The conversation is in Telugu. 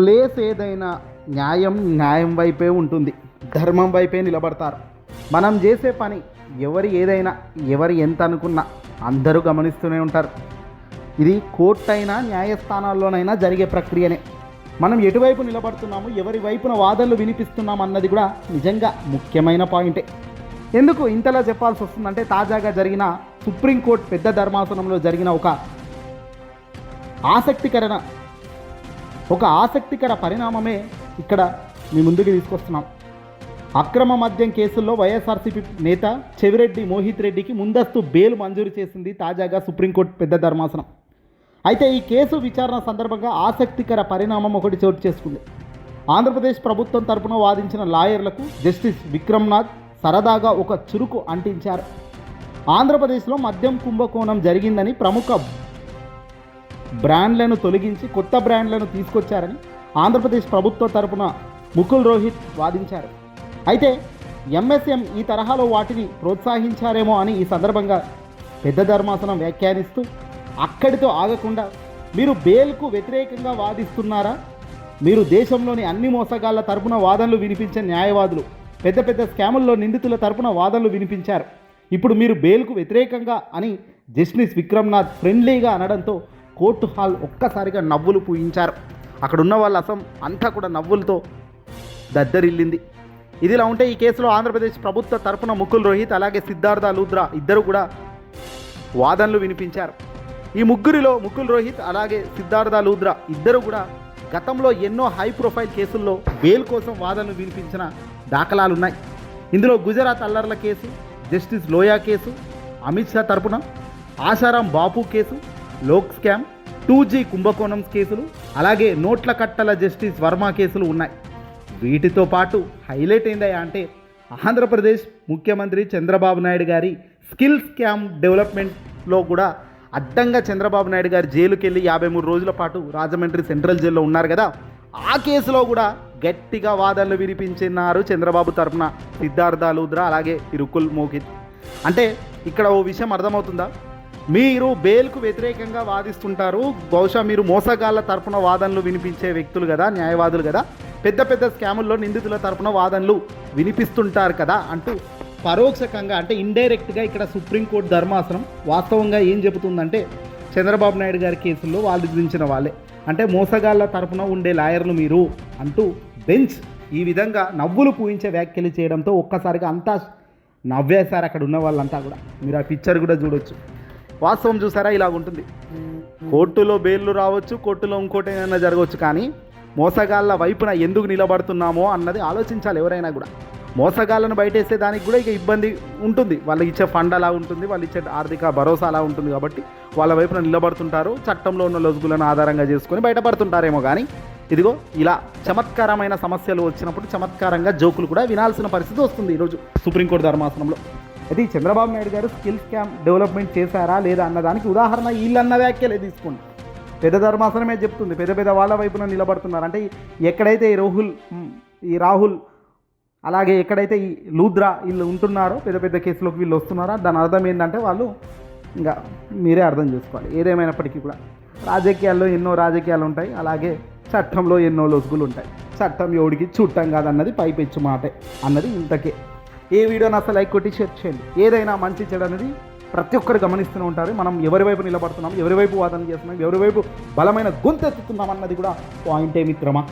ప్లేస్ ఏదైనా న్యాయం న్యాయం వైపే ఉంటుంది. ధర్మం వైపే నిలబడతారు. మనం చేసే పని ఎవరి ఏదైనా ఎవరు ఎంత అనుకున్నా అందరూ గమనిస్తూనే ఉంటారు. ఇది కోర్టు అయినా న్యాయస్థానాల్లోనైనా జరిగే ప్రక్రియనే. మనం ఎటువైపు నిలబడుతున్నాము ఎవరి వైపున వాదనలు వినిపిస్తున్నాం అన్నది కూడా నిజంగా ముఖ్యమైన పాయింటే. ఎందుకు ఇంతలా చెప్పాల్సి వస్తుందంటే తాజాగా జరిగిన సుప్రీంకోర్టు పెద్ద ధర్మాసనంలో జరిగిన ఒక ఆసక్తికరణ ఒక ఆసక్తికర పరిణామమే ఇక్కడ మీ ముందుకు తీసుకొస్తున్నాం. అక్రమ మద్యం కేసుల్లో వైఎస్ఆర్సీపీ నేత చెవిరెడ్డి మోహిత్ రెడ్డికి ముందస్తు బెయిల్ మంజూరు చేసింది తాజాగా సుప్రీంకోర్టు పెద్ద ధర్మాసనం. అయితే ఈ కేసు విచారణ సందర్భంగా ఆసక్తికర పరిణామం ఒకటి చోటు చేసుకుంది. ఆంధ్రప్రదేశ్ ప్రభుత్వం తరపున వాదించిన లాయర్లకు జస్టిస్ విక్రమ్నాథ్ సరదాగా ఒక చురుకు అంటించారు. ఆంధ్రప్రదేశ్లో మద్యం కుంభకోణం జరిగిందని ప్రముఖ బ్రాండ్లను తొలగించి కొత్త బ్రాండ్లను తీసుకొచ్చారని ఆంధ్రప్రదేశ్ ప్రభుత్వ తరపున ముకుల్ రోహిత్ వాదించారు. అయితే ఎంఎస్ఎం ఈ తరహాలో వాటిని ప్రోత్సహించారేమో అని ఈ సందర్భంగా పెద్ద ధర్మాసనం వ్యాఖ్యానిస్తూ అక్కడితో ఆగకుండా మీరు బెయిల్కు వ్యతిరేకంగా వాదిస్తున్నారా? మీరు దేశంలోని అన్ని మోసగాళ్ళ తరపున వాదనలు వినిపించే న్యాయవాదులు పెద్ద పెద్ద స్కాముల్లో నిందితుల తరపున వాదనలు వినిపించారు. ఇప్పుడు మీరు బెయిల్కు వ్యతిరేకంగా అని జస్టిస్ విక్రమ్నాథ్ ఫ్రెండ్లీగా అనడంతో కోర్టు హాల్ ఒక్కసారిగా నవ్వులు పూయించారు. అక్కడున్న వాళ్ళ అసం అంతా కూడా నవ్వులతో దద్దరిల్లింది. ఇదిలా ఉంటే ఈ కేసులో ఆంధ్రప్రదేశ్ ప్రభుత్వ తరపున ముకుల్ రోహిత్ అలాగే సిద్ధార్థ లూద్రా ఇద్దరు కూడా వాదనలు వినిపించారు. ఈ ముగ్గురిలో ముకుల్ రోహిత్ అలాగే సిద్ధార్థ లూద్రా ఇద్దరు కూడా గతంలో ఎన్నో హై ప్రొఫైల్ కేసుల్లో బెయిల్ కోసం వాదనలు వినిపించిన దాఖలాలున్నాయి. ఇందులో Gujarat అల్లర్ల case justice Loya case Amit Shah తరపున ఆశారాం బాపు కేసు లోక్ స్కామ్ టూ జీ కుంభకోణం కేసులు అలాగే నోట్ల కట్టల జస్టిస్ వర్మ కేసులు ఉన్నాయి. వీటితో పాటు హైలైట్ ఏందయ్యా అంటే ఆంధ్రప్రదేశ్ ముఖ్యమంత్రి చంద్రబాబు నాయుడు గారి స్కిల్ స్కామ్ డెవలప్మెంట్లో కూడా అడ్డంగా చంద్రబాబు నాయుడు గారు జైలుకి వెళ్ళి యాభై మూడు రోజుల పాటు రాజమండ్రి సెంట్రల్ జైల్లో ఉన్నారు కదా. ఆ కేసులో కూడా గట్టిగా వాదనలు వినిపించినారు చంద్రబాబు తరపున సిద్ధార్థ లూద్రా అలాగే ఇరుకుల్ మోహిత్. అంటే ఇక్కడ ఓ విషయం అర్థమవుతుందా? మీరు బెయిల్కు వ్యతిరేకంగా వాదిస్తుంటారు. బహుశా మీరు మోసగాళ్ళ తరపున వాదనలు వినిపించే వ్యక్తులు కదా న్యాయవాదులు కదా. పెద్ద పెద్ద స్కాముల్లో నిందితుల తరపున వాదనలు వినిపిస్తుంటారు కదా అంటూ పరోక్షకంగా అంటే ఇండైరెక్ట్గా ఇక్కడ సుప్రీంకోర్టు ధర్మాసనం వాస్తవంగా ఏం చెబుతుందంటే చంద్రబాబు నాయుడు గారి కేసుల్లో వాళ్ళు విధించిన వాళ్ళే. అంటే మోసగాళ్ళ తరపున ఉండే లాయర్లు మీరు అంటూ బెంచ్ ఈ విధంగా నవ్వులు పూయించే వ్యాఖ్యలు చేయడంతో ఒక్కసారిగా అంతా నవ్వేశారు అక్కడ ఉన్న వాళ్ళంతా కూడా. మీరు ఆ పిక్చర్ కూడా చూడొచ్చు. వాస్తవం చూసారా? ఇలా ఉంటుంది. కోర్టులో బెయిల్లు రావచ్చు కోర్టులో ఇంకోటి ఏమైనా జరగవచ్చు కానీ మోసగాళ్ళ వైపున ఎందుకు నిలబడుతున్నామో అన్నది ఆలోచించాలి ఎవరైనా కూడా. మోసగాళ్ళను బయటేస్తే దానికి కూడా ఇక ఇబ్బంది ఉంటుంది. వాళ్ళకి ఇచ్చే ఫండ్ అలా ఉంటుంది వాళ్ళు ఇచ్చే ఆర్థిక భరోసా అలా ఉంటుంది కాబట్టి వాళ్ళ వైపున నిలబడుతుంటారు. చట్టంలో ఉన్న లొజుగులను ఆధారంగా చేసుకొని బయటపడుతుంటారేమో కానీ ఇదిగో ఇలా చమత్కారమైన సమస్యలు వచ్చినప్పుడు చమత్కారంగా జోకులు కూడా వినాల్సిన పరిస్థితి వస్తుంది ఈరోజు సుప్రీంకోర్టు ధర్మాసనంలో. అయితే ఈ చంద్రబాబు నాయుడు గారు స్కిల్ క్యాంప్ డెవలప్మెంట్ చేశారా లేదా అన్నదానికి ఉదాహరణ వీళ్ళన్న వ్యాఖ్యలే తీసుకోండి. పెద్ద ధర్మాసనమే చెప్తుంది. పెద్ద పెద్ద వాళ్ళ వైపున నిలబడుతున్నారు. అంటే ఎక్కడైతే ఈ రాహుల్ ఈ రాహుల్ అలాగే ఎక్కడైతే ఈ లూద్రా వీళ్ళు ఉంటున్నారో పెద్ద పెద్ద కేసులోకి వీళ్ళు వస్తున్నారో? దాని అర్థం ఏంటంటే వాళ్ళు ఇంకా మీరే అర్థం చేసుకోవాలి. ఏదేమైనప్పటికీ కూడా రాజకీయాల్లో ఎన్నో రాజకీయాలు ఉంటాయి. అలాగే చట్టంలో ఎన్నో లొసుగులు ఉంటాయి. చట్టం ఎవడికి చుట్టం కాదన్నది పైపెచ్చు మాటే అన్నది ఇంతకే. ఏ వీడియోని అసలు లైక్ కొట్టి షేర్ చేయండి. ఏదైనా మంచి చెడు అనేది ప్రతి ఒక్కరు గమనిస్తూనే ఉంటారు. మనం ఎవరి వైపు నిలబడుతున్నాం ఎవరి వైపు వాదన చేస్తున్నాం ఎవరి వైపు బలమైన గొంతెత్తుతున్నాం అన్నది కూడా పాయింటే మిత్రమా?